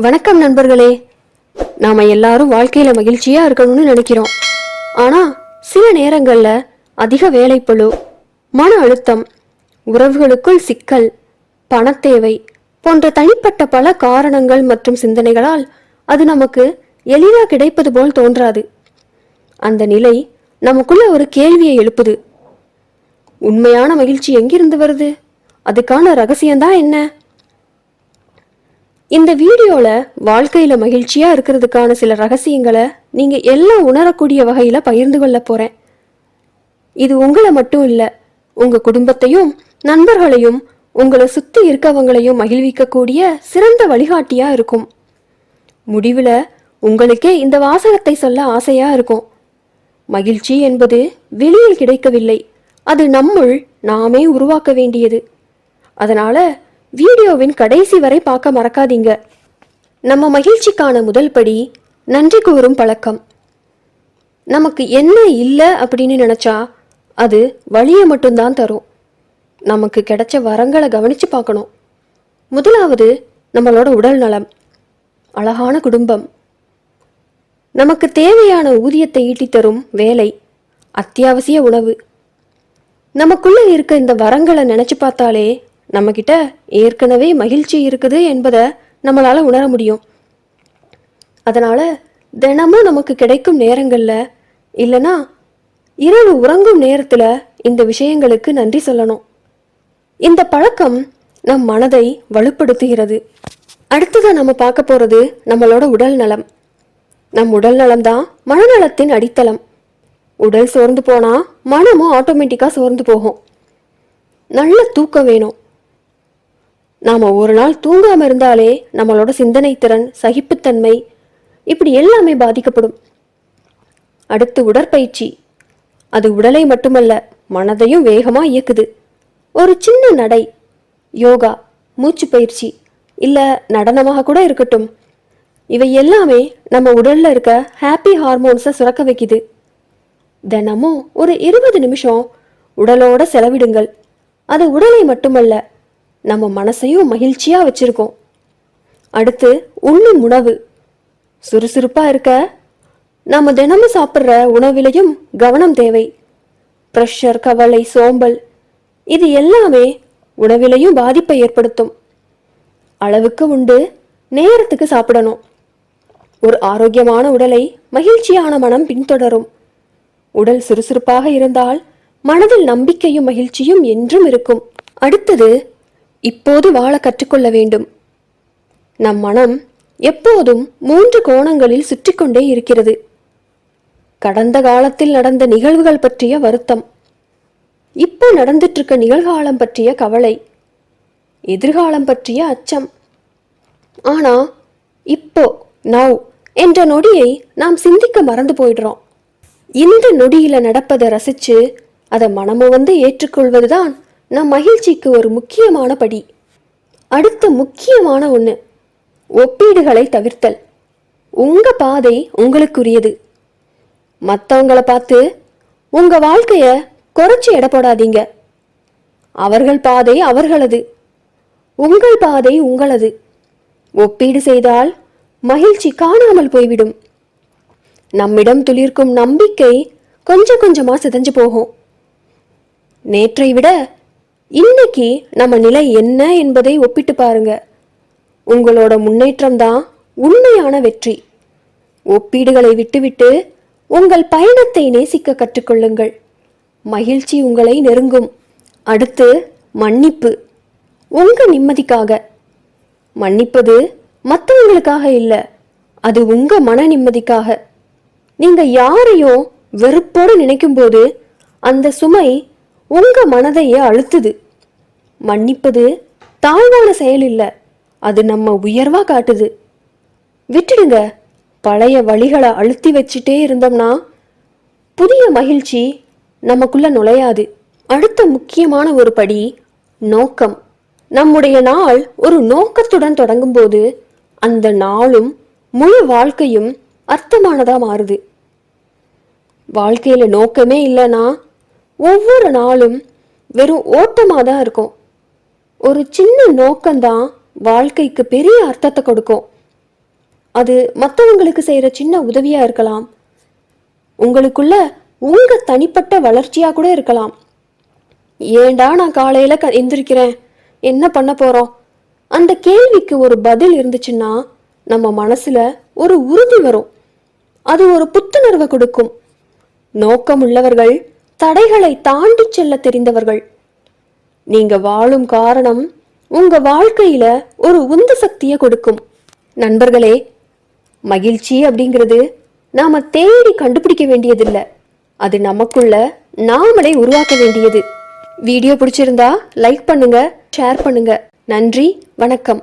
வணக்கம் நண்பர்களே. நாம எல்லாரும் வாழ்க்கையில மகிழ்ச்சியா இருக்கணும்னு நினைக்கிறோம். ஆனா சில நேரங்கள்ல அதிக வேலைப்பளு மன அழுத்தம் உறவுகளுக்குள் சிக்கல் பணத்தேவை போன்ற தனிப்பட்ட பல காரணங்கள் மற்றும் சிந்தனைகளால் அது நமக்கு எளிதா கிடைப்பது போல் தோன்றாது. அந்த நிலை நமக்குள்ள ஒரு கேள்வியை எழுப்புது. உண்மையான மகிழ்ச்சி எங்கிருந்து வருது? அதுக்கான ரகசியம்தான் என்ன? இந்த வீடியோவில் வாழ்க்கையில் மகிழ்ச்சியாக இருக்கிறதுக்கான சில ரகசியங்களை நீங்கள் எல்லாம் உணரக்கூடிய வகையில் பகிர்ந்து கொள்ள போகிறேன் இது உங்களை மட்டும் இல்லை உங்கள் குடும்பத்தையும் நண்பர்களையும் உங்களை சுற்றி இருக்கவங்களையும் மகிழ்விக்கக்கூடிய சிறந்த வழிகாட்டியாக இருக்கும். முடிவில் உங்களுக்கே இந்த வாசகத்தை சொல்ல ஆசையாக இருக்கும். மகிழ்ச்சி என்பது வெளியில் கிடைக்கவில்லை அது நம்முள் நாமே உருவாக்க வேண்டியது. அதனால் வீடியோவின் கடைசி வரை பார்க்க மறக்காதீங்க. நம்ம மகிழ்ச்சிக்கான முதல் படி நன்றி கூறும் பழக்கம். நமக்கு என்ன இல்லை அப்படின்னு நினச்சா அது வழியை மட்டும்தான் தரும். நமக்கு கிடைச்ச வரங்களை கவனித்து பார்க்கணும். முதலாவது நம்மளோட உடல் நலம். அழகான குடும்பம். நமக்கு தேவையான ஊதியத்தை ஈட்டி தரும் வேலை. அத்தியாவசிய உணவு. நமக்குள்ளே இருக்க இந்த வரங்களை நினச்சி பார்த்தாலே நம்மக்கிட்ட ஏற்கனவே மகிழ்ச்சி இருக்குது என்பதை நம்மளால் உணர முடியும். அதனால் தினமும் நமக்கு கிடைக்கும் நேரங்களில் இல்லைனா இரவு உறங்கும் நேரத்தில் இந்த விஷயங்களுக்கு நன்றி சொல்லணும். இந்த பழக்கம் நம் மனதை வலுப்படுத்துகிறது. அடுத்ததாக நம்ம பார்க்க போகிறது நம்மளோட உடல் நலம். நம் உடல் நலம் தான் மனநலத்தின் அடித்தளம். உடல் சோர்ந்து போனால் மனமும் ஆட்டோமேட்டிக்காக சோர்ந்து போகும். நல்ல தூக்கம் வேணும். நாம் ஒரு நாள் தூங்காமல் இருந்தாலே நம்மளோட சிந்தனை திறன் சகிப்புத்தன்மை இப்படி எல்லாமே பாதிக்கப்படும். அடுத்து உடற்பயிற்சி. அது உடலை மட்டுமல்ல மனதையும் வேகமாக இயக்குது. ஒரு சின்ன நடை யோகா மூச்சு பயிற்சி இல்லை நடனமாக கூட இருக்கட்டும். இவை எல்லாமே நம்ம உடலில் இருக்க ஹாப்பி ஹார்மோன்ஸை சுரக்க வைக்குது. தினமும் ஒரு இருபது நிமிஷம் உடலோட செலவிடுங்கள். அது உடலை மட்டுமல்ல நம்ம மனசையும் மகிழ்ச்சியாக வச்சுருக்கோம். அடுத்து உண்ணும் உணவு. சுறுசுறுப்பாக இருக்க நாம் தினமும் சாப்பிட்ற உணவிலையும் கவனம் தேவை. ப்ரெஷர் கவலை சோம்பல் இது எல்லாமே உணவிலையும் பாதிப்பை ஏற்படுத்தும். அளவுக்கு உண்டு நேரத்துக்கு சாப்பிடணும். ஒரு ஆரோக்கியமான உடலை மகிழ்ச்சியான மனம் பின்தொடரும். உடல் சுறுசுறுப்பாக இருந்தால் மனதில் நம்பிக்கையும் மகிழ்ச்சியும் என்றும் இருக்கும். அடுத்தது இப்போது வாழ கற்றுக்கொள்ள வேண்டும். நம் மனம் எப்போதும் மூன்று கோணங்களில் சுற்றி கொண்டே இருக்கிறது. கடந்த காலத்தில் நடந்த நிகழ்வுகள் பற்றிய வருத்தம். இப்போ நடந்துட்டு இருக்க நிகழ்காலம் பற்றிய கவலை. எதிர்காலம் பற்றிய அச்சம். ஆனா இப்போ நவ் என்ற நொடியை நாம் சிந்திக்க மறந்து போயிடுறோம். இந்த நொடியில நடப்பதை ரசிச்சு அதை மனமு வந்து ஏற்றுக்கொள்வதுதான் நம் மகிழ்ச்சிக்கு ஒரு முக்கியமான படி. அடுத்த முக்கியமான ஒன்று ஒப்பீடுகளை தவிர்த்தல். உங்கள் பாதை உங்களுக்குரியது. மற்றவங்கள பார்த்து உங்கள் வாழ்க்கையை குறைச்சி எடை போடாதீங்க. அவர்கள் பாதை அவர்களது. உங்கள் பாதை உங்களது. ஒப்பீடு செய்தால் மகிழ்ச்சி காணாமல் போய்விடும். நம்மிடம் துளிர்க்கும் நம்பிக்கை கொஞ்சம் கொஞ்சமாக சிதஞ்சு போகும். நேற்றை விட இன்னைக்கு நம்ம நிலை என்ன என்பதை ஒப்பிட்டு பாருங்க. உங்களோட முன்னேற்றம் தான் உண்மையான வெற்றி. ஒப்பீடுகளை விட்டுவிட்டு உங்கள் பயணத்தை நேசிக்க கற்றுக்கொள்ளுங்கள். மகிழ்ச்சி உங்களை நெருங்கும். அடுத்து மன்னிப்பு. உங்க நிம்மதிக்காக. மன்னிப்பது மற்றவங்களுக்காக இல்லை அது உங்க மன நிம்மதிக்காக. நீங்க யாரையும் வெறுப்போடு நினைக்கும் போது அந்த சுமை உங்க மனதையே அழுத்துது. மன்னிப்பது தாழ்வான செயல் இல்லை. அது நம்ம உயர்வா காட்டுது. விட்டுடுங்க. பழைய வழிகளை அழுத்தி வச்சுட்டே இருந்தோம்னா புதிய மகிழ்ச்சி நமக்குள்ள நுழையாது. அடுத்த முக்கியமான ஒரு படி நோக்கம். நம்முடைய நாள் ஒரு நோக்கத்துடன் தொடங்கும்போது அந்த நாளும் முழு வாழ்க்கையும் அர்த்தமானதா மாறுது. வாழ்க்கையில நோக்கமே இல்லைன்னா ஒவ்வொரு நாளும் வெறும் ஓட்டமாக தான் இருக்கும். ஒரு சின்ன நோக்கம்தான் வாழ்க்கைக்கு பெரிய அர்த்தத்தை கொடுக்கும். அது மற்றவங்களுக்கு செய்கிற சின்ன உதவியாக இருக்கலாம். உங்களுக்குள்ள உங்கள் தனிப்பட்ட வளர்ச்சியாக கூட இருக்கலாம். ஏண்டா நான் காலையில் க எந்திரிக்கிறேன்? என்ன பண்ண போகிறோம் அந்த கேள்விக்கு ஒரு பதில் இருந்துச்சுன்னா நம்ம மனசில் ஒரு உறுதி வரும். அது ஒரு புத்துணர்வை கொடுக்கும். நோக்கமுள்ளவர்கள் தடைகளை தாண்டி செல்ல தெரிந்தவர்கள். நீங்க வாழும் காரணம் உங்க வாழ்க்கையில ஒரு உந்து சக்தியை கொடுக்கும். நண்பர்களே மகிழ்ச்சி அப்படிங்கிறது நாம தேடி கண்டுபிடிக்க வேண்டியதில்லை. அது நமக்குள்ள நாமளே உருவாக்க வேண்டியது. வீடியோ பிடிச்சிருந்தா லைக் பண்ணுங்க ஷேர் பண்ணுங்க. நன்றி வணக்கம்.